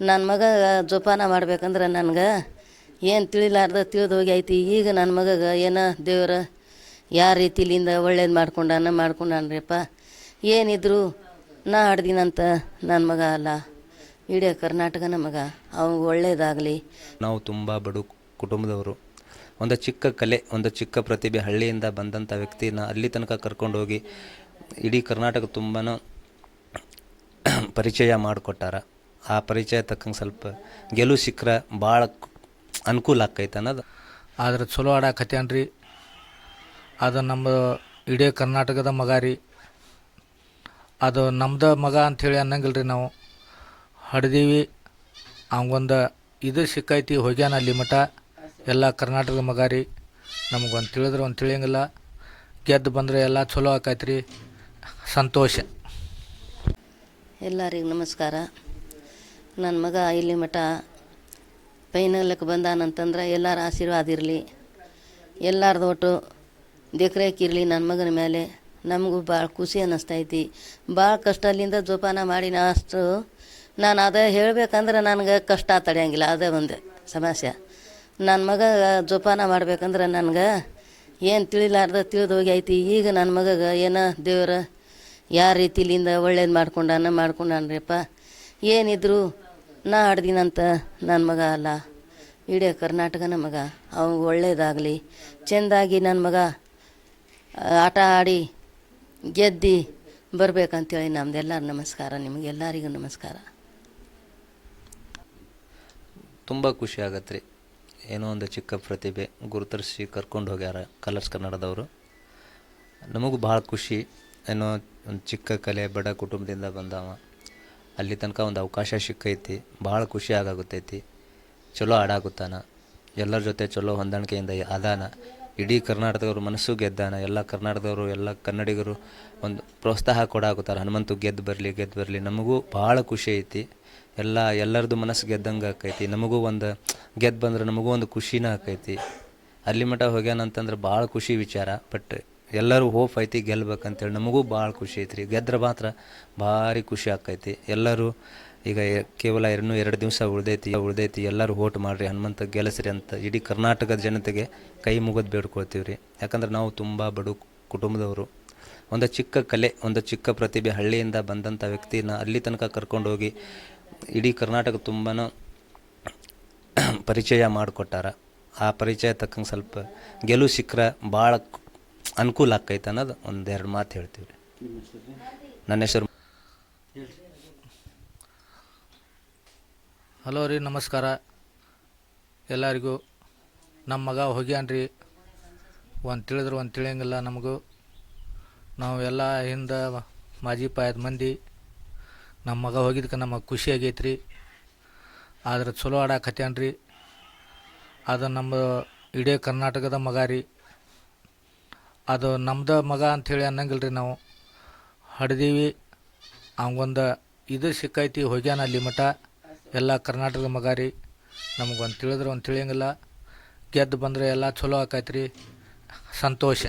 ನನ್ನ ಮಗ ಜೋಪಾನ ಮಾಡ್ಬೇಕಂದ್ರೆ ನನಗೆ ಏನು ತಿಳಿಲಾರ್ದ ತಿಳಿದು ಹೋಗಿ ಐತಿ ಈಗ ನನ್ನ ಮಗಗೆ ಏನೋ ದೇವ್ರ ಯಾವ ರೀತಿಲಿಂದ ಒಳ್ಳೇದು ಮಾಡ್ಕೊಂಡಾನ ಮಾಡ್ಕೊಂಡಾನ್ರಿಪ್ಪ ಏನಿದ್ರು ನಾ ಆಡ್ದಿನಂತ ನನ್ನ ಮಗ ಅಲ್ಲ. ಇಡೀ ಕರ್ನಾಟಕನ ಮಗ. ಅವ್ನಿಗೆ ಒಳ್ಳೇದಾಗಲಿ. ನಾವು ತುಂಬ ಬಡು ಕುಟುಂಬದವರು. ಒಂದು ಚಿಕ್ಕ ಕಲೆ, ಒಂದು ಚಿಕ್ಕ ಪ್ರತಿಭೆ ಹಳ್ಳಿಯಿಂದ ಬಂದಂಥ ವ್ಯಕ್ತಿನ ಅಲ್ಲಿ ತನಕ ಕರ್ಕೊಂಡೋಗಿ ಇಡೀ ಕರ್ನಾಟಕ ತುಂಬಾ ಪರಿಚಯ ಮಾಡಿಕೊಟ್ಟಾರ. ಆ ಪರಿಚಯ ತಕ್ಕಂಗೆ ಸ್ವಲ್ಪ ಗೆಲುವು ಸಿಕ್ಕರೆ ಭಾಳ ಅನುಕೂಲ ಆಕೈತೆ ಅನ್ನೋದು. ಆದ್ರೆ ಚಲೋ ಆಡಾಕತ್ಯಾನ್ರಿ. ಅದು ನಮ್ಮ ಇಡೀ ಕರ್ನಾಟಕದ ಮಗ ರೀ. ಅದು ನಮ್ದು ಮಗ ಅಂಥೇಳಿ ಅನ್ನಂಗಿಲ್ಲ ರೀ ನಾವು. ಹಡ್ದೀವಿ. ಅವಂಗೊಂದು ಇದು ಸಿಕ್ಕೈತಿ ಹೋಗ್ಯಾನ ಅಲ್ಲಿ ಮಠ ಎಲ್ಲ ಕರ್ನಾಟಕದ ಮಗ ರೀ. ನಮಗೊಂದು ತಿಳಿದ್ರೆ ಒಂದು ತಿಳಿಯಂಗಿಲ್ಲ. ಗೆದ್ದು ಬಂದರೆ ಎಲ್ಲ ಚಲೋ ಆಕೈತ್ರಿ. ರೀ ಸಂತೋಷ. ಎಲ್ಲರಿಗೂ ನಮಸ್ಕಾರ. ನನ್ನ ಮಗ ಇಲ್ಲಿ ಮಠ ಫೈನಲ್ಗೆ ಬಂದಾನಂತಂದ್ರೆ ಎಲ್ಲರ ಆಶೀರ್ವಾದ ಇರಲಿ. ಎಲ್ಲರದ್ದು ಒಟ್ಟು ದೇಖ್ರೇಖ್ ಇರಲಿ ನನ್ನ ಮಗನ ಮೇಲೆ ನಮಗೂ ಭಾಳ ಖುಷಿ ಅನ್ನಿಸ್ತೈತಿ. ಭಾಳ ಕಷ್ಟದಿಂದ ಜೋಪಾನ ಮಾಡಿ ನಾ ಅಷ್ಟು ನಾನು ಅದೇ ಹೇಳಬೇಕಂದ್ರೆ ನನಗೆ ಕಷ್ಟ ತಡೆಯಂಗಿಲ್ಲ, ಅದೇ ಒಂದು ಸಮಸ್ಯೆ. ನನ್ನ ಮಗ ಜೋಪಾನ ಮಾಡ್ಬೇಕಂದ್ರೆ ನನಗೆ ಏನು ತಿಳಿಲಾರ್ದ ತಿಳಿದು ಹೋಗಿ ಐತಿ ಈಗ ನನ್ನ ಮಗಗೆ ಏನೋ ದೇವರ ಯಾವ ರೀತಿಲಿಂದ ಒಳ್ಳೇದು ಮಾಡ್ಕೊಂಡಾನ ಮಾಡ್ಕೊಂಡಾನ್ರಿಪ್ಪ. ಏನಿದ್ರು ನಾ ಆಡ್ದಿನಂತ ನನ್ನ ಮಗ ಅಲ್ಲ. ಇಡೀ ಕರ್ನಾಟಕನ ಮಗ. ಅವ್ನಿಗೆ ಒಳ್ಳೇದಾಗಲಿ. ಚೆಂದಾಗಿ ನನ್ನ ಮಗ ಆಟ ಆಡಿ ಗೆದ್ದು ಬರಬೇಕಂತೇಳಿ ನಮ್ದೆಲ್ಲರ ನಮಸ್ಕಾರ. ನಿಮಗೆಲ್ಲರಿಗೂ ನಮಸ್ಕಾರ. ತುಂಬ ಖುಷಿ ಆಗತ್ತೆ ರೀ ಏನೋ ಒಂದು ಚಿಕ್ಕ ಪ್ರತಿಭೆ ಗುರುತರಿಸಿ ಕರ್ಕೊಂಡು ಹೋಗ್ಯಾರ ಕಲರ್ಸ್ ಕನ್ನಡದವರು. ನಮಗೂ ಭಾಳ ಖುಷಿ. ಏನೋ ಒಂದು ಚಿಕ್ಕ ಕಲೆ, ಬಡ ಕುಟುಂಬದಿಂದ ಬಂದವ. ಅಲ್ಲಿ ತನಕ ಒಂದು ಅವಕಾಶ ಸಿಕ್ಕೈತಿ. ಭಾಳ ಖುಷಿ ಆಗಾಗುತ್ತೈತಿ. ಚಲೋ ಆಡಾಗುತ್ತಾನ ಎಲ್ಲರ ಜೊತೆ ಚಲೋ ಹೊಂದಾಣಿಕೆಯಿಂದ ಅದಾನ ಇಡೀ ಕರ್ನಾಟಕದವರು ಮನಸ್ಸು ಗೆದ್ದಾನ. ಎಲ್ಲ ಕರ್ನಾಟಕದವರು, ಎಲ್ಲ ಕನ್ನಡಿಗರು ಒಂದು ಪ್ರೋತ್ಸಾಹ ಕೊಡಾಗುತ್ತಾರೆ ಹನುಮಂತು ಗೆದ್ದು ಬರಲಿ ಗೆದ್ದು ಬರಲಿ. ನಮಗೂ ಭಾಳ ಖುಷಿ ಐತಿ. ಎಲ್ಲ, ಎಲ್ಲರದು ಮನಸ್ಸು ಗೆದ್ದಂಗೆ ಆಕೈತಿ. ನಮಗೂ ಒಂದು ಗೆದ್ದು ಬಂದ್ರೆ ನಮಗೂ ಒಂದು ಖುಷಿನ ಆಕೈತಿ. ಅಲ್ಲಿ ಮಟ್ಟ ಹೋಗ್ಯಾನಂತಂದ್ರೆ ಭಾಳ ಖುಷಿ ವಿಚಾರ. ಬಟ್ ಎಲ್ಲರೂ ಹೋಪ್ ಐತಿ, ಗೆಲ್ಬೇಕಂತೇಳಿ. ನಮಗೂ ಭಾಳ ಖುಷಿ ಐತ್ರಿ. ಗೆದ್ರೆ ಮಾತ್ರ ಭಾರಿ ಖುಷಿ ಆಕೈತಿ ಎಲ್ಲರೂ ಈಗ ಕೇವಲ ಇನ್ನೂ ಎರಡು ದಿವಸ ಉಳ್ದೈತಿ ಉಳ್ದೈತಿ. ಎಲ್ಲರೂ ಓಟ್ ಮಾಡಿರಿ, ಹನುಮಂತ ಗೆಲ್ಲಿಸ್ರಿ ಅಂತ ಇಡೀ ಕರ್ನಾಟಕದ ಜನತೆಗೆ ಕೈ ಮುಗಿದು ಬೇಡ್ಕೊಳ್ತೀವಿ ರೀ ಯಾಕಂದ್ರೆ ನಾವು ತುಂಬ ಬಡು ಕುಟುಂಬದವರು. ಒಂದು ಚಿಕ್ಕ ಕಲೆ, ಒಂದು ಚಿಕ್ಕ ಪ್ರತಿಭೆ ಹಳ್ಳಿಯಿಂದ ಬಂದಂಥ ವ್ಯಕ್ತಿನ ಅಲ್ಲಿ ತನಕ ಕರ್ಕೊಂಡೋಗಿ ಇಡೀ ಕರ್ನಾಟಕ ತುಂಬಾ ಪರಿಚಯ ಮಾಡಿಕೊಟ್ಟಾರ. ಆ ಪರಿಚಯ ತಕ್ಕಂಗೆ ಸ್ವಲ್ಪ ಗೆಲುವು ಸಿಕ್ಕರೆ ಭಾಳ ಅನುಕೂಲ ಆಕೈತೆ ಅನ್ನೋದು ಒಂದೆರಡು ಮಾತು ಹೇಳ್ತೀವಿ ರೀ ನನ್ನ ಹೆಸರು ಹಲೋ ರೀ, ನಮಸ್ಕಾರ. ಎಲ್ಲರಿಗೂ ನಮ್ಮ ಮಗ ಹೋಗ್ಯಾನ್ರಿ. ಒಂದು ತಿಳಿದ್ರೆ ಒಂದು ತಿಳಿಯಂಗಿಲ್ಲ ನಮಗೂ. ನಾವು ಎಲ್ಲ ಹಿಂದೆ ಮಾಜಿ ಪಾಯದ ಮಂದಿ. ನಮ್ಮ ಮಗ ಹೋಗಿದ್ದಕ್ಕೆ ನಮಗೆ ಖುಷಿ ಆಗೈತ್ರಿ. ಆದ್ರೆ ಚಲೋ ಆಡಾಕತ್ಯಾನ್ರಿ. ಅದು ನಮ್ಮ ಇಡೀ ಕರ್ನಾಟಕದ ಮಗ ರೀ. ಅದು ನಮ್ದು ಮಗ ಅಂಥೇಳಿ ಅನ್ನಂಗಿಲ್ಲ ರೀ ನಾವು. ಹಡ್ದೀವಿ, ಅವಂಗೊಂದು ಇದು ಸಿಕ್ಕೈತಿ, ಹೋಗ್ಯಾನ ಅಲ್ಲಿ ಮಠ, ಎಲ್ಲ ಕರ್ನಾಟಕದ ಮಗ ರೀ. ನಮಗೊಂದು ತಿಳಿದ್ರೆ, ಒಂದು ತಿಳಿಯಂಗಿಲ್ಲ. ಗೆದ್ದು ಬಂದರೆ ಎಲ್ಲ ಚಲೋ ಆಕೈತ್ರಿ. ಸಂತೋಷ.